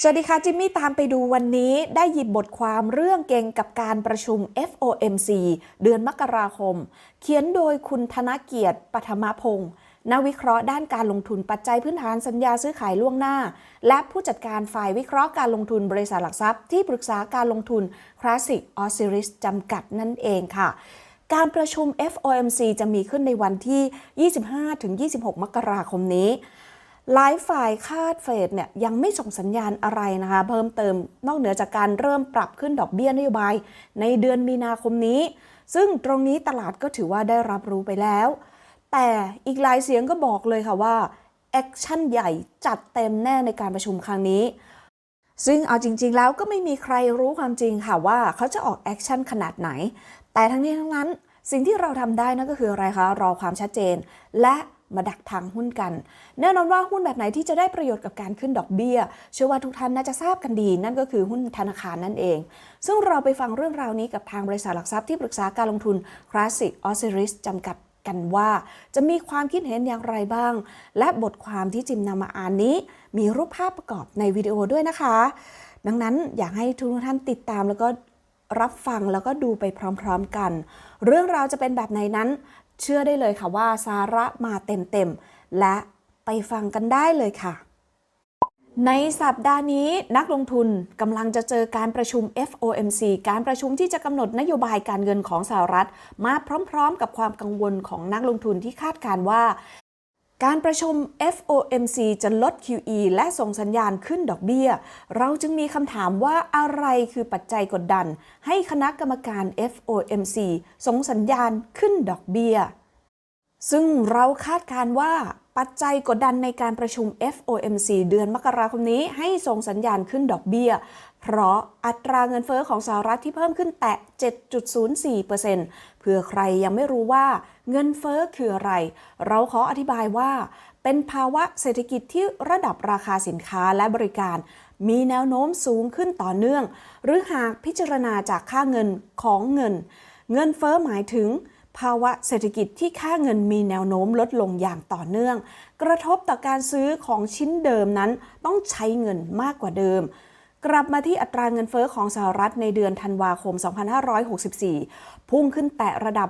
สวัสดีค่ะ จิมมี่ตามไปดูวันนี้ได้หยิบบทความเรื่องเก่งกับการประชุม FOMC เดือนมกราคม เขียนโดยคุณธนเกียรติปัทมพงศ์นักวิเคราะห์ด้านการลงทุนปัจจัยพื้นฐานสัญญาซื้อขายล่วงหน้า และผู้จัดการฝ่ายวิเคราะห์การลงทุนบริษัทหลักทรัพย์ที่ปรึกษาการลงทุน Classic Osiris จำกัดนั่นเองค่ะการประชุม FOMC จะมีขึ้นในวันที่ 25-26 มกราคมนี้ หลายฝ่ายคาดเฟดเนี่ยยังไม่ส่งสัญญาณอะไรนะคะ เพิ่มเติมนอกเหนือจากการเริ่มปรับขึ้นดอกเบี้ยนโยบาย ในเดือนมีนาคมนี้ ซึ่งตรงนี้ตลาดก็ถือว่าได้รับรู้ไปแล้ว แต่อีกหลายเสียงก็บอกเลยค่ะว่าแอคชั่นใหญ่จัดเต็มแน่ในการประชุมครั้งนี้ ซึ่งเอาจริง ๆ แล้วก็ไม่มีใครรู้ความจริงค่ะว่าเขาจะออกแอคชั่นขนาดไหน แต่ทั้งนี้ทั้งนั้นสิ่งที่เราทำได้นั่นก็คืออะไรคะรอความชัดเจน และ มาดักทางหุ้นกัน แน่นอนว่าหุ้นแบบไหนที่จะได้ประโยชน์กับการขึ้นดอกเบี้ย เชื่อว่าทุกท่านน่าจะทราบกันดี นั่นก็คือหุ้นธนาคารนั่นเอง ซึ่งเราไปฟังเรื่องราวนี้กับทางบริษัทหลักทรัพย์ที่ปรึกษาการลงทุน Classic Osiris จำกัดกันว่าจะมีความคิดเห็นอย่างไรบ้าง และบทความที่จิมนำมาอ่านนี้ มีรูปภาพประกอบในวิดีโอด้วยนะคะ ดังนั้นอยากให้ทุกท่านติดตามแล้วก็รับฟังแล้วก็ดูไปพร้อมๆกัน เรื่องราวจะเป็นแบบไหนนั้น เชื่อได้เลยค่ะว่าสาระมาเต็มๆ และไปฟังกันได้เลยค่ะ ในสัปดาห์นี้นักลงทุนกำลังจะเจอการประชุม FOMC การประชุมที่จะกำหนดนโยบายการเงินของสหรัฐ มาพร้อมๆ กับความกังวลของนักลงทุนที่คาดการณ์ว่า การประชุม FOMC จะลด QE และส่งสัญญาณขึ้นดอกเบี้ย เราจึงมีคำถามว่าอะไรคือปัจจัยกดดัน ให้คณะกรรมการ FOMC ส่งสัญญาณขึ้นดอกเบี้ย ซึ่งเราคาดการณ์ว่า ปัจจัยกดดันในการประชุม FOMC เดือนมกราคมนี้ให้ส่งสัญญาณขึ้นดอกเบี้ย เพราะอัตราเงินเฟอ้อของสหรัฐที่เพิ่มขึ้นแตะ 7.04%เพื่อใครยังไม่รู้ว่าเงินเฟอ้อคืออะไร เราขออธิบายว่า เป็นภาวะเศรษฐกิจที่ระดับราคาสินค้าและบริการมีแนวโน้มสูงขึ้นต่อเนื่อง หรือหากพิจารณาจากค่าเงินของเงิน เงินเฟอ้อหมายถึง ภาวะเศรษฐกิจที่ค่าเงินมีแนวโน้มลดลงอย่างต่อเนื่อง กระทบต่อการซื้อของชิ้นเดิมนั้นต้องใช้เงินมากกว่าเดิม กลับมาที่อัตราเงินเฟอ้อของสหรัฐในเดือนธันวาคม 2564 พุ่งขึ้นแตะระดับ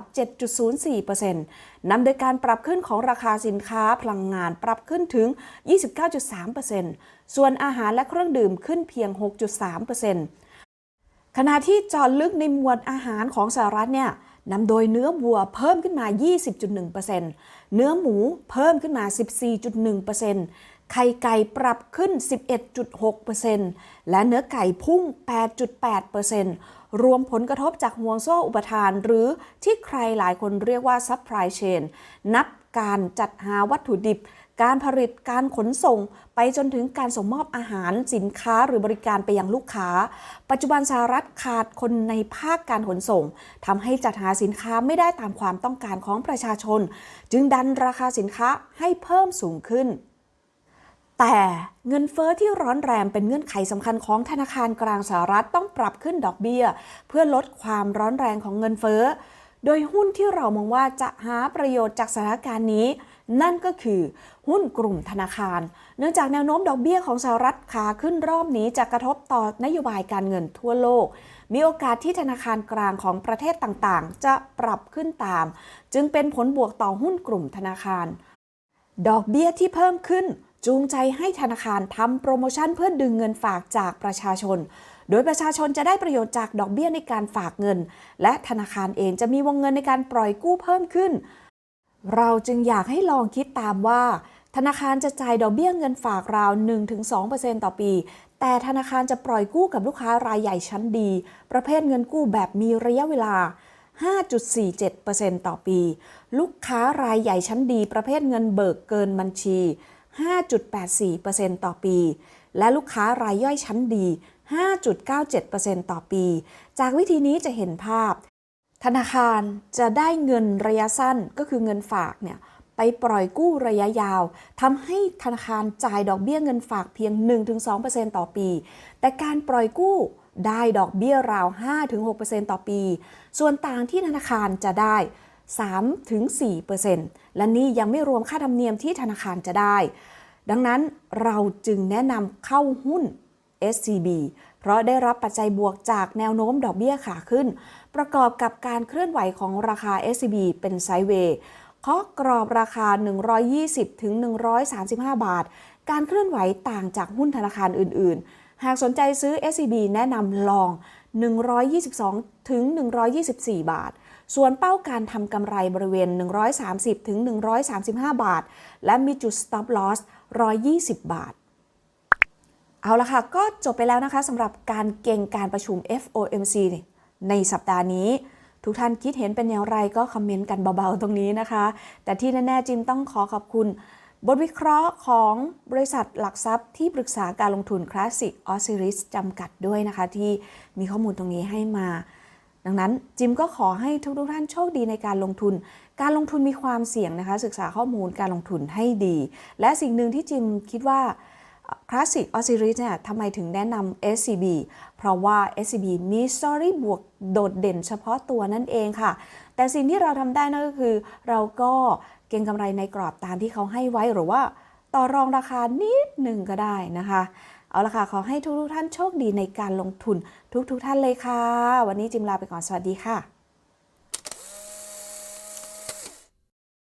7.04%นำโดยการปรับขึ้นของราคาสินค้าพลังงานปรับขึ้นถึง 29.3%ส่วนอาหารและเครื่องดื่มขึ้นเพียง 6.3%ขณะที่จอดลึกในหมวดอาหารของสหรัฐเนี่ย นำโดยเนื้อวัวเพิ่มขึ้นมา 20.1%เนื้อหมูเพิ่มขึ้นมา 14.1%ไข่ไก่ปรับขึ้น 11.6%และเนื้อไก่พุ่ง 8.8%รวมผลกระทบจากห่วงโซ่อุปทาน หรือที่ใครหลายคนเรียกว่า supply chain นับการจัดหาวัตถุดิบ การผลิตการขนส่ง ไปจนถึงการส่งมอบอาหารสินค้าหรือบริการไปยังลูกค้า ปัจจุบันสหรัฐขาดคนในภาคการขนส่งทำให้จัดหาสินค้าไม่ได้ตามความต้องการของประชาชน จึงดันราคาสินค้าให้เพิ่มสูงขึ้นแต่เงินเฟอ้อที่ร้อนแรงเป็นเงื่อนไขสำคัญของธนาคารกลางสหรัฐต้องปรับขึ้นดอกเบี้ย เพื่อลดความร้อนแรงของเงินเฟอ้อ โดยหุ้นที่เรามองว่าจะหาประโยชน์จากสถานการณ์นี้ นั่นก็คือหุ้นกลุ่มธนาคาร เนื่องจากแนวโน้มดอกเบี้ยของสหรัฐขาขึ้นรอบนี้จะกระทบต่อนโยบายการเงินทั่วโลก มีโอกาสที่ธนาคารกลางของประเทศต่างๆ จะปรับขึ้นตาม จึงเป็นผลบวกต่อหุ้นกลุ่มธนาคาร ดอกเบี้ยที่เพิ่มขึ้นจูงใจให้ธนาคารทำโปรโมชั่นเพื่อดึงเงินฝากจากประชาชน โดยประชาชนจะได้ประโยชน์จากดอกเบี้ยในการฝากเงิน และธนาคารเองจะมีวงเงินในการปล่อยกู้เพิ่มขึ้น เราจึงอยากให้ลองคิดตามว่า ธนาคารจะจ่ายดอกเบี้ยเงินฝากราว 1-2%ต่อปี แต่ธนาคารจะปล่อยกู้กับลูกค้ารายใหญ่ชั้นดี ประเภทเงินกู้แบบมีระยะเวลา 5.47%ต่อปี ลูกค้ารายใหญ่ชั้นดี ประเภทเงินเบิกเกินบัญชี 5.84%ต่อปี และลูกค้ารายย่อยชั้นดี 5.97%ต่อปี จากวิธีนี้จะเห็นภาพ ธนาคารจะได้เงินระยะสั้นก็คือเงินฝากเนี่ยไปปล่อยกู้ระยะยาวทำให้ธนาคารจ่ายดอกเบี้ยเงินฝากเพียง 1-2%ต่อปี แต่การปล่อยกู้ได้ดอกเบี้ยราว 5-6%ต่อปี ส่วนต่างที่ธนาคารจะได้ 3-4%และนี่ยังไม่รวมค่าธรรมเนียมที่ธนาคารจะได้ ดังนั้นเราจึงแนะนำเข้าหุ้น SCB เพราะได้รับปัจจัยบวกจากแนวโน้มดอกเบี้ยขาขึ้น ประกอบกับการเคลื่อนไหวของราคา SCB เป็นไซด์เวย์เคาะกรอบราคา 120 ถึง 135 บาท การเคลื่อนไหวต่างจากหุ้นธนาคารอื่น ๆ หากสนใจซื้อ SCB แนะนำลอง 122 ถึง 124 บาท ส่วนเป้าการทำกำไรบริเวณ 130 ถึง 135 บาท และมีจุด stop loss 120 บาท เอาละค่ะ ก็จบไปแล้วนะคะสำหรับการเก่งการประชุม FOMC ในสัปดาห์นี้ ทุกท่านคิดเห็นเป็นอย่างไรก็คอมเมนต์กันเบาๆตรงนี้นะคะ แต่ที่แน่ๆจิมต้องขอขอบคุณ บทวิเคราะห์ของบริษัทหลักทรัพย์ที่ปรึกษาการลงทุน Classic Osiris จำกัดด้วยนะคะ ที่มีข้อมูลตรงนี้ให้มา ดังนั้นจิมก็ขอให้ทุกท่านโชคดีในการลงทุน การลงทุนมีความเสี่ยงนะคะ ศึกษาข้อมูลการลงทุนให้ดี และสิ่งหนึ่งที่จิมคิดว่า Classic Osiris เนี่ยทำไมถึงแนะนำ SCB เพราะว่า SCB มีสตอรี่บวกโดดเด่นเฉพาะตัวนั่นเองค่ะ แต่สิ่งที่เราทำได้นั่นก็คือ เราก็เก็งกำไรในกรอบตามที่เขาให้ไว้หรือว่าต่อรองราคานิดหนึ่งก็ได้นะคะ เอาละค่ะ ขอให้ทุกๆท่านโชคดีในการลงทุนทุกๆท่านเลยค่ะ วันนี้จิมลาไปก่อนสวัสดีค่ะ